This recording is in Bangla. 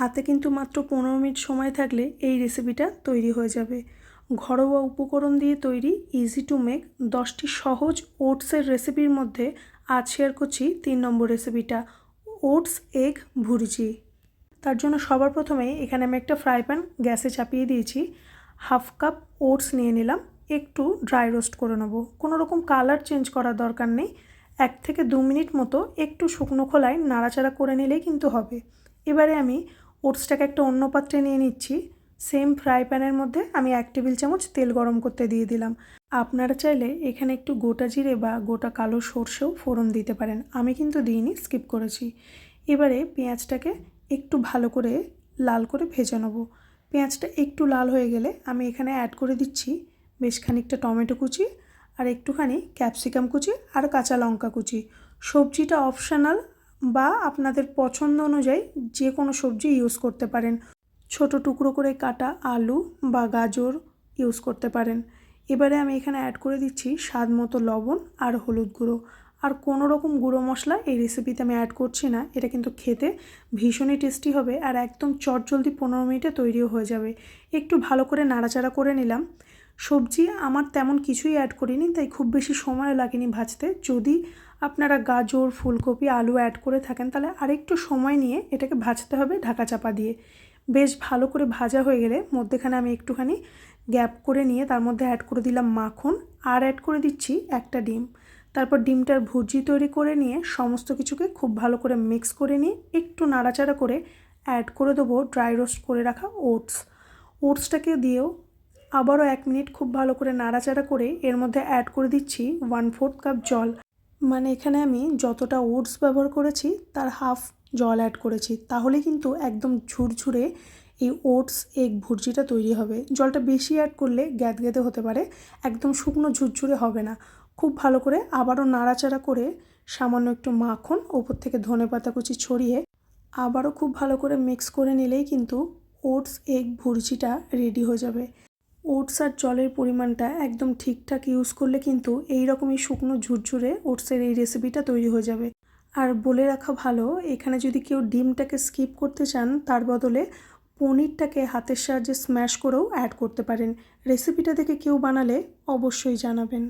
হাতে কিন্তু মাত্র পনেরো মিনিট সময় থাকলে এই রেসিপিটা তৈরি হয়ে যাবে। ঘরোয়া উপকরণ দিয়ে তৈরি ইজি টু মেক দশটি সহজ ওটসের রেসিপির মধ্যে আজ শেয়ার করছি তিন নম্বর রেসিপিটা ওটস, এগ, ভুর্জি। তার জন্য সবার প্রথমে এখানে আমি একটা ফ্রাই প্যান গ্যাসে চাপিয়ে দিয়েছি। হাফ কাপ ওটস নিয়ে নিলাম, একটু ড্রাই রোস্ট করে নেব। কোনো রকম কালার চেঞ্জ করার দরকার নেই। এক থেকে দু মিনিট মতো একটু শুকনো খোলায় নাড়াচাড়া করে নিলেই কিন্তু হবে। এবারে আমি ওটসটাকে একটা অন্য পাত্রে নিয়ে নিচ্ছি। সেম ফ্রাই প্যানের মধ্যে আমি এক টেবিল চামচ তেল গরম করতে দিয়ে দিলাম। আপনারা চাইলে এখানে একটু গোটা জিরে বা গোটা কালো সর্ষেও ফোড়ন দিতে পারেন। আমি কিন্তু দিইনি, স্কিপ করেছি। এবারে পেঁয়াজটাকে একটু ভালো করে লাল করে ভেজে নেব। পেঁয়াজটা একটু লাল হয়ে গেলে আমি এখানে অ্যাড করে দিচ্ছি বেশ খানিকটা টমেটো কুচি আর একটুখানি ক্যাপসিকাম কুচি আর কাঁচা লঙ্কা কুচি। সবজিটা অপশনাল বা আপনাদের পছন্দ অনুযায়ী যে কোনো সবজি ইউজ করতে পারেন। ছোট টুকরো করে কাটা আলু বা গাজর ইউজ করতে পারেন। এবারে আমি এখানে অ্যাড করে দিচ্ছি স্বাদ মতো লবণ আর হলুদ গুঁড়ো। আর কোনো রকম গুঁড়ো মশলা এই রেসিপিতে আমি অ্যাড করছি না। এটা কিন্তু খেতে ভীষণই টেস্টি হবে আর একদম চটজলদি পনেরো মিনিটে তৈরিও হয়ে যাবে। একটু ভালো করে নাড়াচাড়া করে নিলাম। সবজি আমার তেমন কিছুই অ্যাড করিনি, তাই খুব বেশি সময় লাগেনি ভাজতে। যদি আপনারা গাজর, ফুলকপি, আলু অ্যাড করে থাকেন, তাহলে আরেকটু সময় নিয়ে এটাকে ভাজতে হবে ঢাকা চাপা দিয়ে। বেশ ভালো করে ভাজা হয়ে গেলে মধ্যেখানে আমি একটুখানি গ্যাপ করে নিয়ে তার মধ্যে অ্যাড করে দিলাম মাখন, আর অ্যাড করে দিচ্ছি একটা ডিম। তারপর ডিমটার ভুজি তৈরি করে নিয়ে সমস্ত কিছুকে খুব ভালো করে মিক্স করে নিয়ে একটু নাড়াচাড়া করে অ্যাড করে দেবো ড্রাই রোস্ট করে রাখা ওটস ওটসটাকে দিয়েও আবারও এক মিনিট খুব ভালো করে নাড়াচাড়া করে এর মধ্যে অ্যাড করে দিচ্ছি ওয়ান ফোর্থ কাপ জল। মানে এখানে আমি যতটা ওটস ব্যবহার করেছি, তার হাফ জল অ্যাড করেছি। তাহলে কিন্তু একদম ঝুরঝুরে এই ওটস এগ ভুর্জিটা তৈরি হবে। জলটা বেশি অ্যাড করলে গ্যাদ গ্যাদে হতে পারে, একদম শুকনো ঝুরঝুরে হবে না। খুব ভালো করে আবারও নাড়াচাড়া করে সামান্য একটু মাখন, ওপর থেকে ধনে পাতা কুচি ছড়িয়ে আবারও খুব ভালো করে মিক্স করে নিলেই কিন্তু ওটস এগ ভুর্জিটা রেডি হয়ে যাবে। ওটস আর জলের পরিমাণটা একদম ঠিকঠাক ইউজ করলে কিন্তু এই রকমই শুকনো ঝুরঝুরে ওটসের এই রেসিপিটা তৈরি হয়ে যাবে। আর বলে রাখা ভালো, এখানে যদি কেউ ডিমটাকে স্কিপ করতে চান, তার বদলে পনিরটাকে হাতের সাহায্যে স্ম্যাশ করেও অ্যাড করতে পারেন। রেসিপিটা দেখে কেউ বানালে অবশ্যই জানাবেন।